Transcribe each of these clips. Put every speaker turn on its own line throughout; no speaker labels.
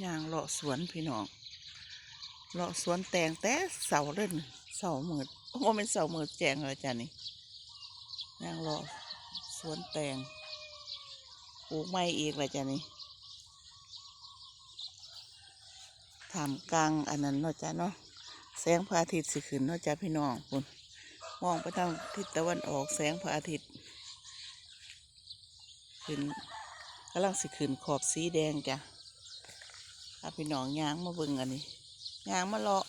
อย่างเลาะสวนพี่น้องเลาะสวนแตงแต่เสาเล่นเสาหมืดโอ้เป็นเสาหมืดแจงเลยจ้ะนี่ย่างเลาะสวนแตงปลูกไม้อีกเลยจ้ะนี่ทำกลางอันนั้นเนาะจ้ะเนาะแสงพระอาทิตย์สิขึ้นเนาะจ้ะพี่น้องคุณมองไปทางทิศตะวันออกแสงพระอาทิตย์ขึ้นกำลังสิขึ้นขอบสีแดงจ้ะ พาพี่น้องยางมาเบิ่งอันนี้ยางมาเลาะ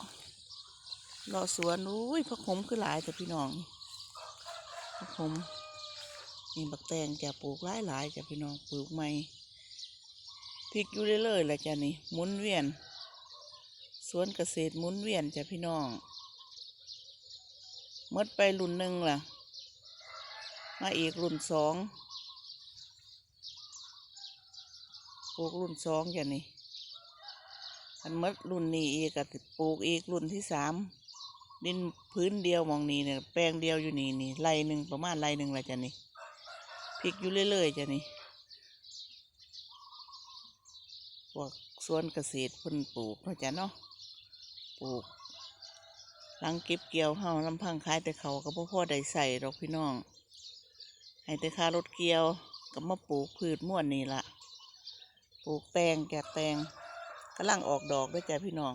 เลาะสวนอุ้ยผักขมคือหลายแต่พี่น้องนี่ผักขมนี่บักแตงจะปลูกหลายหลายจะพี่น้องปลูกใหม่พริกอยู่เรื่อยๆแหละจ้ะนี่หมุนเวียน สวนเกษตรหมุนเวียนจ้ะพี่น้องหมดไปรุ่นหนึ่งล่ะ มาอีกรุ่นสองปลูกรุ่นสองอย่างนี้ อันมดรุ่นนี้อีกก็ปลูกอีกรุ่นที่สามดินพื้นเดียวมองนี้เนี่ยแปลงเดียวอยู่นี่นี่ไรหนึ่งประมาณไรหนึ่งละจ้ะนี่พริกอยู่เรื่อยๆจ้ะนี่พวกสวนเกษตรเพิ่นปลูกเนาะจ้ะเนาะปลูกหลังเก็บเกี่ยวเฮาลำพังขายแต่เขาก็บ่พอได้ใส่ดอกพี่น้อง ให้แต่ค่ารถเกี่ยวก็มาปลูกพืชม่วนนี่ละปลูกแตงแกะแตง กำลังออกดอกด้วยจ้ะพี่น้อง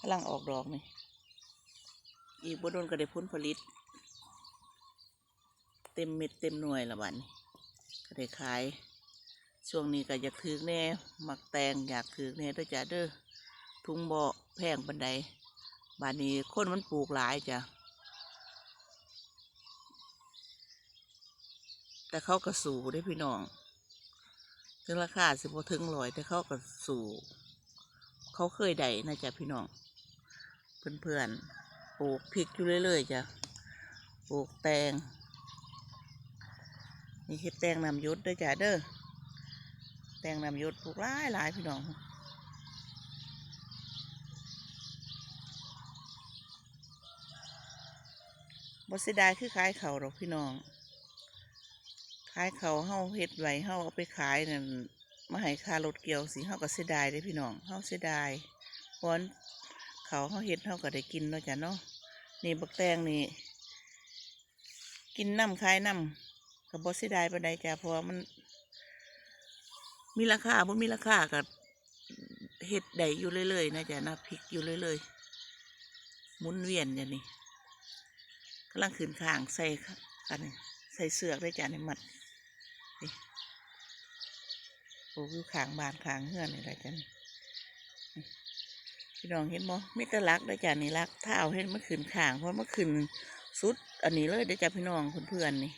กำลังออกดอกนี่อีกบดนก็ได้ผลผลิต เต็มเม็ดเต็มหน่วยละบัดนก็ได้ขาย ช่วงนี้ก็อยากถือแน่มักแตงอยากถือแน่ด้วยจ้ะเด้อทุงบ่อแพงบันไดบานนี้คนมันปลูกหลายจ้ะแต่เขาก็สูได้พี่น้อง ถึงราคาสิบถึงร้อยแต่เขาก็สู่ เขาเคยได้นะจ๊ะพี่น้องเพื่อนๆปลูกพริกอยู่เรื่อยๆจ้ะปลูกแตงนี่คือแตงนำยุดด้วยจ้ะเด้อแตงนำยุดปลูกหลายหลายๆพี่น้องบ่เสียดายคือขายเขาหรอกพี่น้อง ขายเขาเฮาเฮ็ดไว้เฮาเอาไปขายนั่นมาให้ค่ารถเกี่ยวสิเฮาก็เสียดายเด้พี่น้องเฮาเสียดายเพราะนั้นเขาเฮาเฮ็ดเฮาก็ได้กินเนาะจ้ะเนาะนี่บักแตงนี่กินน้ำขายน้ำก็บ่เสียดายปานใดจ้ะเพราะมัน มีราคาบ่มีราคาก็เฮ็ดได้อยู่เรื่อยๆนะจ้ะนะพริกอยู่เรื่อยๆหมุนเวียนอย่างนี้กำลังขึ้นข้างใส่กันนี่ ใส่เสือกได้จ้ะในมัดปลูกอยู่ขางบานขางเฮือนนี่แหละจ้ะนี่นี่พี่น้องเห็นบ่มีแต่รักได้จ้ะนี่รักเท้าเห็นเมันขึ้นขางเพราะเมันขึ้นสุด อันนี้เลยได้จ้ะพี่น้องเพื่อนๆนี่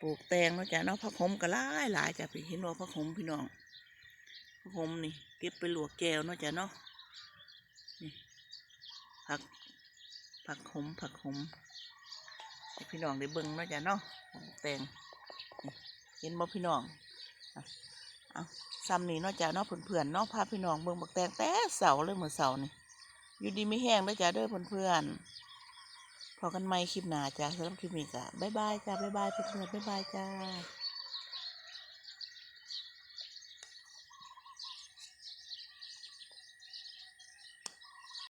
ปลูกแตงเนาะจ้ะเนาะผักหอมก็หลายหลายจ้ะพี่เห็นบ่ผักหอมพี่น้องผักหอมนี่ เก็บไปลวกแก้วเนาะจ้ะเนาะนี่ผักผักหอมผักหอม พี่น้องได้เบิ่งเนาะจ้ะเนาะปลูกแตงเห็นบ่พี่น้องเอาซ้ำนี่เนาะจ้ะเนาะเพื่อนๆเนาะพาพี่น้องเบิ่งบักแตงแต่เสาเลยเมื่อเสานี่อยู่ดีไม่แห้งเนาะจ้ะเด้อเพื่อนๆพอกันไหม่คลิปหน้าจ้ะสำหรับคลิปนี้จ้ะบ๊ายบายจ้ะบ๊ายบายเพื่อนๆบ๊ายบายจ้า